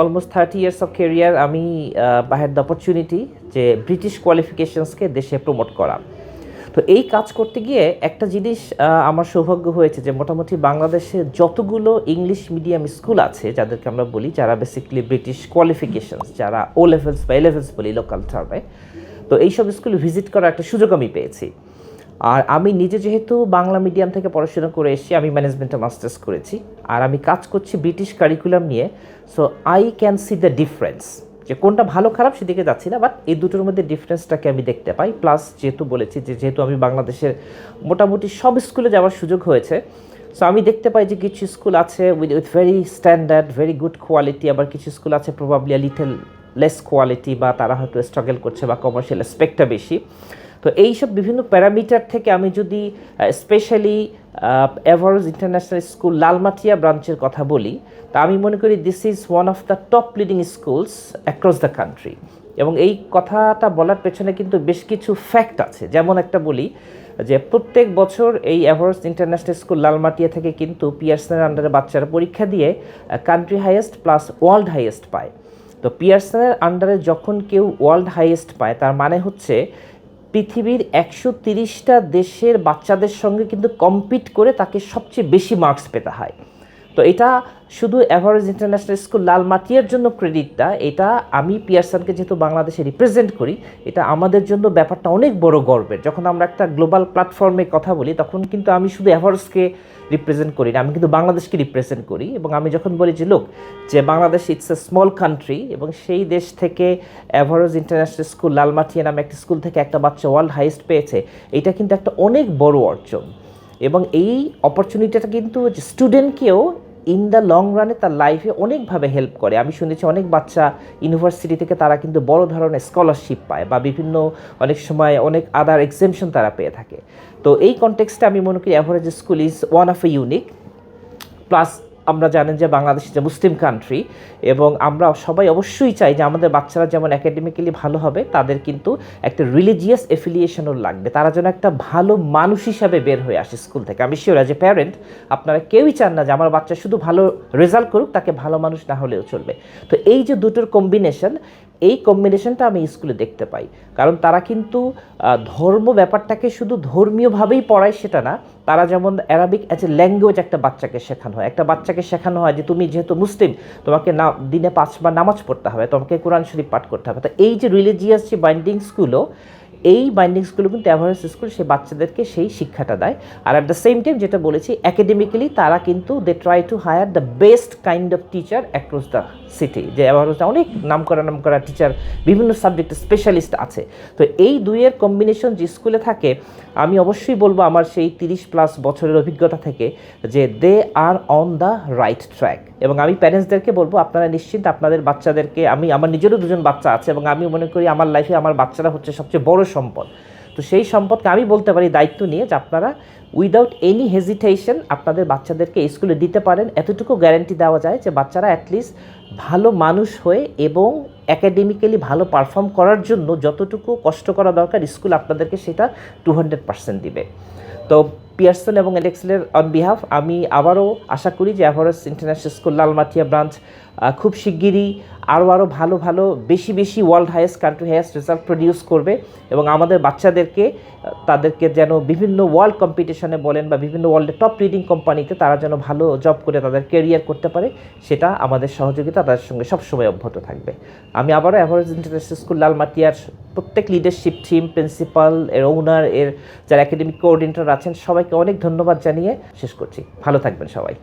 Almost thirty years of career আমি I had the opportunity যে British কোয়ালিফিকেশনসকে দেশে প্রমোট করা। তো এই কাজ করতে গিয়ে একটা জিনিস আমার সৌভাগ্য হয়েছে যে মোটামুটি বাংলাদেশে যতগুলো ইংলিশ মিডিয়াম স্কুল আছে, যাদেরকে আমরা বলি, যারা বেসিক্যালি ব্রিটিশ কোয়ালিফিকেশনস যারা ও লেভেলস বা এ লেভেলস বলি লোকাল টার্মে তো এইসব স্কুল ভিজিট করার একটা সুযোগ আমি পেয়েছি। আর আমি নিজে যেহেতু বাংলা মিডিয়াম থেকে পড়াশোনা করে এসেছি, আমি ম্যানেজমেন্টে মাস্টার্স করেছি। আর আমি কাজ করছি ব্রিটিশ কারিকুলাম নিয়ে। So I can see the difference যে কোনটা ভালো খারাপ সেদিকে যাচ্ছি না বাট এই দুটোর মধ্যে ডিফারেন্সটাকে আমি দেখতে পাই। প্লাস যেহেতু বলেছি যে যেহেতু আমি বাংলাদেশের মোটামুটি সব স্কুলে যাওয়ার সুযোগ হয়েছে সো আমি দেখতে পাই যে কিছু স্কুল আছে with with very standard very good quality আবার কিছু স্কুল আছে প্রবাবলি লিটল লেস কোয়ালিটি বা তারা হয়তো স্ট্রাগল করছে বা কমার্শিয়াল স্পেকটা বেশি। তো এইসব বিভিন্ন প্যারামিটার থেকে আমি যদি specially average international school Lalmatia ব্রাঞ্চের কথা বলি, তা আমি মনে করি this is one of the top leading schools across the country এবং এই কথাটা বলার পেছনে কিন্তু বেশ কিছু ফ্যাক্ট আছে। যেমন একটা বলি যে প্রত্যেক বছর এই এভারেস্ট ইন্টারন্যাশনাল স্কুল লালমাটিয়া থেকে কিন্তু পিয়ার্সনের আন্ডারে বাচ্চারা পরীক্ষা দিয়ে country highest plus world highest পায়। তো পিয়ার্সনের আন্ডারে যখন কেউ ওয়ার্ল্ড হাইয়েস্ট পায়, তার মানে হচ্ছে পৃথিবীর একশো তিরিশটা দেশের বাচ্চাদের সঙ্গে কিন্তু কম্পিট করে তাকে সবচেয়ে বেশি মার্কস পেতে হয়। তো এটা শুধু অ্যাভারেজ ইন্টারন্যাশনাল স্কুল লালমাটিয়ার জন্য ক্রেডিটটা এটা আমি পিয়ারসনকে যেহেতু বাংলাদেশে রিপ্রেজেন্ট করি, এটা আমাদের জন্য ব্যাপারটা অনেক বড় গর্বের। যখন আমরা একটা গ্লোবাল প্ল্যাটফর্মে কথা বলি, তখন কিন্তু আমি শুধু অ্যাভারেজকে রিপ্রেজেন্ট করি না, আমি কিন্তু বাংলাদেশকে রিপ্রেজেন্ট করি। এবং আমি যখন বলি যে, লোক, যে Bangladesh it's a small country এবং সেই দেশ থেকে অ্যাভারেজ ইন্টারন্যাশনাল স্কুল লালমাটিয়া নামে একটা স্কুল থেকে একটা বাচ্চা ওয়ার্ল্ড হাইস্ট পেয়েছে, এটা কিন্তু একটা অনেক বড় অর্জন। এবং এই অপরচুনিটিটা কিন্তু স্টুডেন্টকেও ইন দ্য লং রানে তার লাইফে অনেকভাবে হেল্প করে। আমি শুনেছি অনেক বাচ্চা ইউনিভার্সিটি থেকে তারা কিন্তু বড় ধরনের স্কলারশিপ পায় বা বিভিন্ন অনেক সময় অনেক আদার এক্সেমশন তারা পেয়ে থাকে। তো এই কনটেক্সটে আমি মনে করি average school is one of a unique plus আমরা জানেন যে বাংলাদেশ যে মুসলিম কান্ট্রি এবং আমরা সবাই অবশ্যই চাই যে আমাদের বাচ্চারা যেমন অ্যাকাডেমিক্যালি ভালো হবে, তাদের কিন্তু একটা রিলিজিয়াস এফিলিয়েশনও লাগবে। তারা যেন একটা ভালো মানুষ হিসাবে বের হয়ে আসে স্কুল থেকে। আমি শিওর অ্যাজ এ প্যারেন্ট আপনারা কেউই চান না যে আমার বাচ্চা শুধু ভালো রেজাল্ট করুক, তাকে ভালো মানুষ না হলেও চলবে। তো এই যে দুটোর কম্বিনেশন এই কম্বিনেশনটা আমি স্কুলে দেখতে পাই। কারণ তারা কিন্তু ধর্ম ব্যাপারটাকে শুধু ধর্মীয়ভাবেই পড়ায় সেটা না, তারা যেমন অ্যারাবিক অ্যাজ এ ল্যাঙ্গুয়েজ একটা বাচ্চাকে শেখানো হয়। একটা বাচ্চাকে শেখানো হয় যে, তুমি যেহেতু মুসলিম, তোমাকে না, দিনে পাঁচবার নামাজ পড়তে হবে, তোমাকে কোরআন শরীফ পাঠ করতে হবে। তো এই যে রিলিজিয়াস যে বাইন্ডিংসগুলো এই বাইন্ডিংসগুলো কিন্তু অ্যাভারেজ স্কুল সেই বাচ্চাদেরকে সেই শিক্ষাটা দেয়। আর অ্যাট দ্য সেম টাইম যেটা বলেছি অ্যাকাডেমিক্যালি তারা কিন্তু they try to hire the best kind of teacher across the city যে অ্যাভারেজে অনেক নাম করা নাম করা টিচার বিভিন্ন সাবজেক্টে স্পেশালিস্ট আছে। তো এই দুইয়ের কম্বিনেশন যে স্কুলে থাকে, আমি অবশ্যই বলব আমার সেই তিরিশ প্লাস বছরের অভিজ্ঞতা থেকে যে they are on the right track এবং আমি প্যারেন্টসদেরকে বলব, আপনারা নিশ্চিন্ত আপনাদের বাচ্চাদেরকে, আমি, আমার নিজেরও দুজন বাচ্চা আছে এবং আমি মনে করি আমার লাইফে আমার বাচ্চারা হচ্ছে সবচেয়ে বড় সম্পদ। তো সেই সম্পদকে আমি বলতে পারি দায়িত্ব নিয়ে যে আপনারা উইদাউট এনি হেজিটেশন আপনাদের বাচ্চাদেরকে স্কুলে দিতে পারেন। এতটুকু গ্যারান্টি দেওয়া যায় যে বাচ্চারা অ্যাটলিস্ট ভালো মানুষ হয়ে এবং অ্যাকাডেমিক্যালি ভালো পারফর্ম করার জন্য যতটুকু কষ্ট করা দরকার, স্কুল আপনাদেরকে সেটা টু হান্ড্রেড পার্সেন্ট দিবে। তো পিয়ারসন এবং এলেক্সেলের অন বিহাফ আমি আবারও আশা করি যে average international school Lalmatia branch খুব শিগগিরই আরও আরও ভালো ভালো, বেশি বেশি world highest country highest result produce করবে এবং আমাদের বাচ্চাদেরকে তাদেরকে যেন বিভিন্ন ওয়ার্ল্ড কম্পিটিশনে বলেন বা বিভিন্ন ওয়ার্ল্ডের টপ লিডিং কোম্পানিতে তারা যেন ভালো জব করে তাদের কেরিয়ার করতে পারে, সেটা আমাদের সহযোগিতা তাদের সঙ্গে সবসময় অব্যাহত থাকবে। আমি আবারও অ্যাভারেজ ইন্টারন্যাশনাল স্কুল লালমাটিয়ার প্রত্যেক লিডারশিপ টিম প্রিন্সিপাল এর ওনার এর যারা একাডেমিক কোঅর্ডিনেটর আছেন, সবাইকে অনেক ধন্যবাদ জানিয়ে শেষ করছি। ভালো থাকবেন সবাই।